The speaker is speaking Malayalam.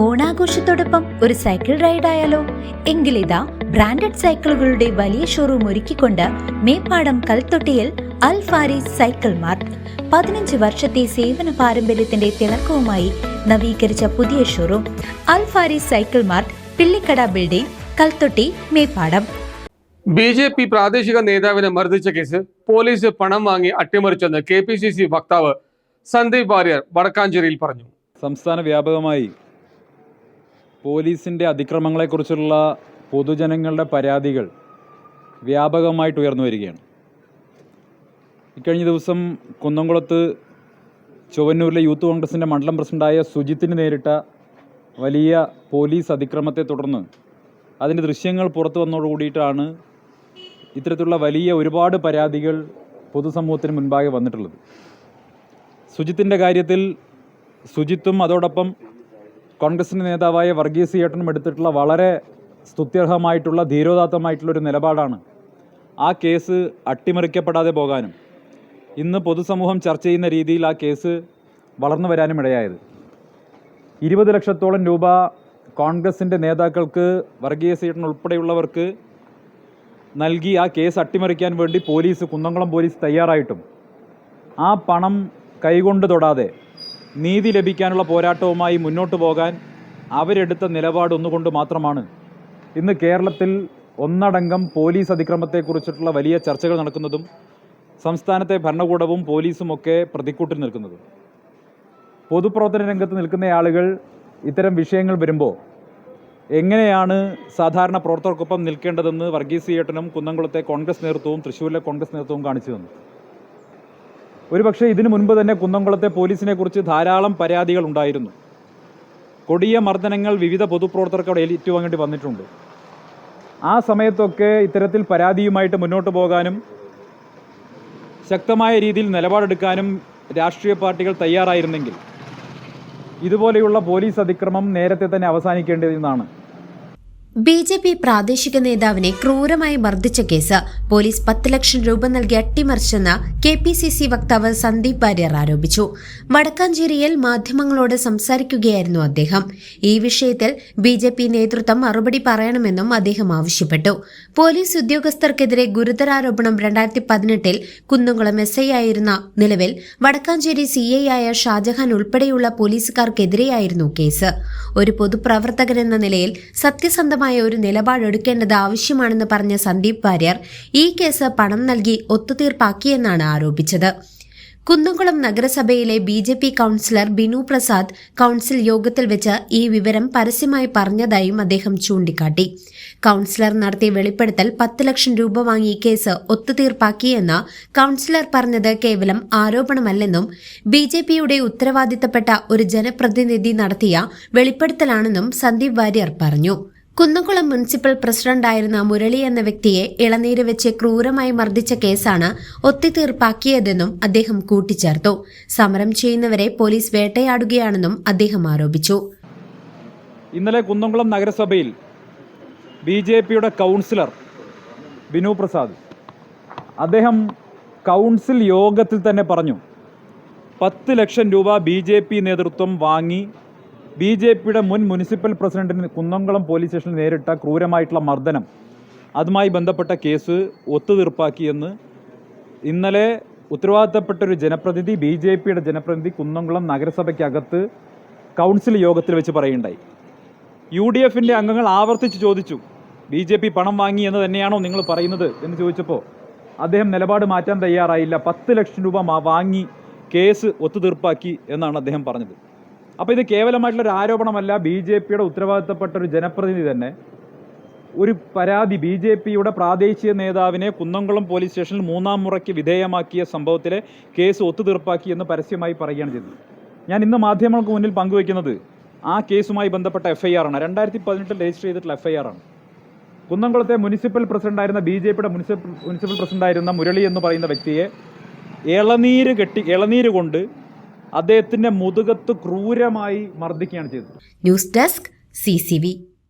ഓണാഘോഷത്തോടൊപ്പം ഒരു സൈക്കിൾ റൈഡ് ആയാലോ? എങ്കിലിതാ ബ്രാൻഡഡ് സൈക്കിളുകളുടെ വലിയ ഷോറൂം ഒരുക്കിക്കൊണ്ട് മേപ്പാടം കൽത്തൊട്ടിയിൽ അൽ ഫാരീസ് സൈക്കിൾ മാർട്ട്. പതിനഞ്ച് വർഷത്തെ സേവന പാരമ്പര്യത്തിന്റെ തിളക്കവുമായി നവീകരിച്ച പുതിയ showroom Al Faris cycle mart Pillikkada building Kalthotti Meppadam. B J P പ്രാദേശിക നേതാവിനെ മർദ്ദിച്ച കേസ് പോലീസ് പണം വാങ്ങി അട്ടിമറിച്ചെന്ന് കെ പി സി സി വക്താവ് സന്ദീപ് വാര്യർ വടക്കാഞ്ചേരിയിൽ പറഞ്ഞു. സംസ്ഥാന വ്യാപകമായി പോലീസിന്റെ അതിക്രമങ്ങളെക്കുറിച്ചുള്ള പൊതുജനങ്ങളുടെ പരാതികൾ വ്യാപകമായിട്ട് ഉയർന്നു വരികയാണ്. ഇക്കഴിഞ്ഞ ദിവസം കുന്നംകുളത്ത് ചൊവ്വന്നൂരിലെ യൂത്ത് കോൺഗ്രസിന്റെ മണ്ഡലം പ്രസിഡന്റായ സുജിത്തിന് നേരിട്ട വലിയ പോലീസ് അതിക്രമത്തെ തുടർന്ന് അതിന്റെ ദൃശ്യങ്ങൾ പുറത്തു വന്നതോടു കൂടിയിട്ടാണ് ഇത്തരത്തിലുള്ള വലിയ ഒരുപാട് പരാതികൾ പൊതുസമൂഹത്തിന് മുൻപാകെ വന്നിട്ടുള്ളത്. സുജിത്തിന്റെ കാര്യത്തിൽ സുജിത്തും അതോടൊപ്പം കോൺഗ്രസിന്റെ നേതാവായ വർഗീസ് ഏട്ടനും എടുത്തിട്ടുള്ള വളരെ സ്തുത്യർഹമായിട്ടുള്ള ധീരോദാത്തമായിട്ടുള്ളൊരു നിലപാടാണ് ആ കേസ് അട്ടിമറിക്കപ്പെടാതെ പോകാനും ഇന്ന് പൊതുസമൂഹം ചർച്ച ചെയ്യുന്ന രീതിയിൽ ആ കേസ് വളർന്നു വരാനും ഇടയായത്. ഇരുപത് ലക്ഷത്തോളം രൂപ കോൺഗ്രസിന്റെ നേതാക്കൾക്ക് വർഗീയ ഏട്ടൻ ഉൾപ്പെടെയുള്ളവർക്ക് നൽകി ആ കേസ് അട്ടിമറിക്കാൻ വേണ്ടി പോലീസ് കുന്നംകുളം പോലീസ് തയ്യാറായിട്ടും ആ പണം കൈകൊണ്ട് തൊടാതെ നീതി ലഭിക്കാനുള്ള പോരാട്ടവുമായി മുന്നോട്ട് പോകാൻ അവരെടുത്ത നിലപാട് ഒന്നുകൊണ്ട് മാത്രമാണ്. ഇന്ന് കേരളത്തിൽ ഒന്നടങ്കം പോലീസ് അതിക്രമത്തെക്കുറിച്ചിട്ടുള്ള വലിയ ചർച്ചകൾ നടക്കുന്നതും സംസ്ഥാനത്തെ ഭരണകൂടവും പോലീസും ഒക്കെ പ്രതിക്കൂട്ടിൽ നിൽക്കുന്നതും. പൊതുപ്രവർത്തന രംഗത്ത് നിൽക്കുന്ന ആളുകൾ ഇത്തരം വിഷയങ്ങൾ വരുമ്പോൾ എങ്ങനെയാണ് സാധാരണ പ്രവർത്തകർക്കൊപ്പം നിൽക്കേണ്ടതെന്ന് വർഗീസ് ഏട്ടനും കുന്നംകുളത്തെ കോൺഗ്രസ് നേതൃത്വവും തൃശ്ശൂരിലെ കോൺഗ്രസ് നേതൃത്വവും കാണിച്ചു തന്നു. ഒരുപക്ഷെ ഇതിനു മുൻപ് തന്നെ കുന്നംകുളത്തെ പോലീസിനെ കുറിച്ച് ധാരാളം പരാതികൾ ഉണ്ടായിരുന്നു. കൊടിയ മർദ്ദനങ്ങൾ വിവിധ പൊതുപ്രവർത്തകർക്ക് അവിടെ ഏറ്റുവാങ്ങേണ്ടി വന്നിട്ടുണ്ട്. ആ സമയത്തൊക്കെ ഇത്തരത്തിൽ പരാതിയുമായിട്ട് മുന്നോട്ട് പോകാനും ശക്തമായ രീതിയിൽ നിലപാടെടുക്കാനും രാഷ്ട്രീയ പാർട്ടികൾ തയ്യാറായിരുന്നെങ്കിൽ ഇതുപോലെയുള്ള പോലീസ് അതിക്രമം നേരത്തെ തന്നെ അവസാനിക്കേണ്ടതെന്നാണ് ബി ജെ പി പ്രാദേശിക നേതാവിനെ ക്രൂരമായി മർദ്ദിച്ച കേസ് പോലീസ് പത്ത് ലക്ഷം രൂപ നൽകി അട്ടിമറിച്ചെന്ന് കെ പി സി സി വക്താവ് സന്ദീപ് വാര്യർ ആരോപിച്ചു. വടക്കാഞ്ചേരിയിൽ മാധ്യമങ്ങളോട് സംസാരിക്കുകയായിരുന്നു അദ്ദേഹം. ഈ വിഷയത്തിൽ ബി ജെ പി നേതൃത്വം മറുപടി പറയണമെന്നും അദ്ദേഹം ആവശ്യപ്പെട്ടു. പോലീസ് ഉദ്യോഗസ്ഥർക്കെതിരെ ഗുരുതരാരോപണം രണ്ടായിരത്തി പതിനെട്ടിൽ കുന്നുകുളം എസ് ഐ ആയിരുന്ന നിലവിൽ വടക്കാഞ്ചേരി സി ഐ ആയ ഷാജഹാൻ ഉൾപ്പെടെയുള്ള പോലീസുകാർക്കെതിരെയായിരുന്നു കേസ്. ഒരു പൊതുപ്രവർത്തകനെന്ന നിലയിൽ സത്യസന്ധമായ ഒരു നിലപാടെടുക്കേണ്ടത് ആവശ്യമാണെന്ന് പറഞ്ഞ സന്ദീപ് വാര്യർ ഈ കേസ് പണം നൽകി ഒത്തുതീർപ്പാക്കിയെന്നാണ് ആരോപിച്ചത്. കുന്നംകുളം നഗരസഭയിലെ B J P councillor Binu Prasad council യോഗത്തിൽ വെച്ച് ഈ വിവരം പരസ്യമായി പറഞ്ഞതായും അദ്ദേഹം ചൂണ്ടിക്കാട്ടി. കൌൺസിലർ നടത്തിയ വെളിപ്പെടുത്തൽ പത്ത് ലക്ഷം രൂപ വാങ്ങി കേസ് ഒത്തുതീർപ്പാക്കിയെന്ന് കൌൺസിലർ പറഞ്ഞത് കേവലം ആരോപണമല്ലെന്നും ബി ജെ പിയുടെ ഉത്തരവാദിത്തപ്പെട്ട ഒരു ജനപ്രതിനിധി നടത്തിയ വെളിപ്പെടുത്തലാണെന്നും സന്ദീപ് വാര്യർ പറഞ്ഞു. കുന്നംകുളം മുനിസിപ്പൽ പ്രസിഡന്റായിരുന്ന മുരളി എന്ന വ്യക്തിയെ ഇളനീര് വെച്ച് ക്രൂരമായി മർദ്ദിച്ച കേസാണ് ഒത്തിതീർപ്പാക്കിയതെന്നും അദ്ദേഹം കൂട്ടിച്ചേർത്തു. സമരം ചെയ്യുന്നവരെ പോലീസ് വേട്ടയാടുകയാണെന്നും അദ്ദേഹം ആരോപിച്ചു. ഇന്നലെ കുന്നംകുളം നഗരസഭയിൽ ബി ജെ പിയുടെ കൗൺസിലർ ബിനു പ്രസാദ് അദ്ദേഹം കൗൺസിൽ യോഗത്തിൽ തന്നെ പറഞ്ഞു പത്ത് ലക്ഷം രൂപ ബി നേതൃത്വം വാങ്ങി ബി ജെ പിയുടെ മുൻ മുനിസിപ്പൽ പ്രസിഡന്റിന് കുന്നംകുളം പോലീസ് സ്റ്റേഷനിൽ നേരിട്ട ക്രൂരമായിട്ടുള്ള മർദ്ദനം. അതുമായി ബന്ധപ്പെട്ട കേസ് ഒത്തുതീർപ്പാക്കിയെന്ന് ഇന്നലെ ഉത്തരവാദിത്തപ്പെട്ട ഒരു ജനപ്രതിനിധി ബി ജെ പിയുടെ ജനപ്രതിനിധി കുന്നംകുളം നഗരസഭയ്ക്കകത്ത് കൗൺസിൽ യോഗത്തിൽ വെച്ച് പറയുണ്ടായി യു ഡി എഫിന്റെ അംഗങ്ങൾ ആവർത്തിച്ച് ചോദിച്ചു ബി ജെ പി പണം വാങ്ങി എന്ന് തന്നെയാണോ നിങ്ങൾ പറയുന്നത് എന്ന് ചോദിച്ചപ്പോൾ അദ്ദേഹം നിലപാട് മാറ്റാൻ തയ്യാറായില്ല. പത്ത് ലക്ഷം രൂപ വാങ്ങി കേസ് ഒത്തുതീർപ്പാക്കി എന്നാണ് അദ്ദേഹം പറഞ്ഞത്. അപ്പോൾ ഇത് കേവലമായിട്ടുള്ള ഒരു ആരോപണമല്ല. ബി ജെ പിയുടെ ഉത്തരവാദിത്തപ്പെട്ട ഒരു ജനപ്രതിനിധി തന്നെ ഒരു പരാതി ബി ജെ പിയുടെ പ്രാദേശിക നേതാവിനെ കുന്നംകുളം പോലീസ് സ്റ്റേഷനിൽ മൂന്നാം മുറയ്ക്ക് വിധേയമാക്കിയ സംഭവത്തിലെ കേസ് ഒത്തുതീർപ്പാക്കി എന്ന് പരസ്യമായി പറയുകയാണ് ചെയ്തത്. ഞാൻ ഇന്ന് മാധ്യമങ്ങൾക്ക് മുന്നിൽ പങ്കുവയ്ക്കുന്നത് ആ കേസുമായി ബന്ധപ്പെട്ട എഫ് ഐ ആർ ആണ്. രണ്ടായിരത്തി പതിനെട്ടിൽ രജിസ്റ്റർ ചെയ്തിട്ടുള്ള എഫ് ഐ ആർ ആണ്. കുന്നംകുളത്തെ മുനിസിപ്പൽ പ്രസിഡന്റായിരുന്ന ബി ജെ പിയുടെ മുനിസിപ്പൽ മുനിസിപ്പൽ പ്രസിഡന്റായിരുന്ന മുരളി എന്ന് പറയുന്ന വ്യക്തിയെ ഇളനീര് കെട്ടി ഇളനീര് കൊണ്ട് അദ്ദേഹത്തിന്റെ മുതുകത്ത് ക്രൂരമായി മർദ്ദിക്കുകയാണ് ചെയ്തത്. News desk C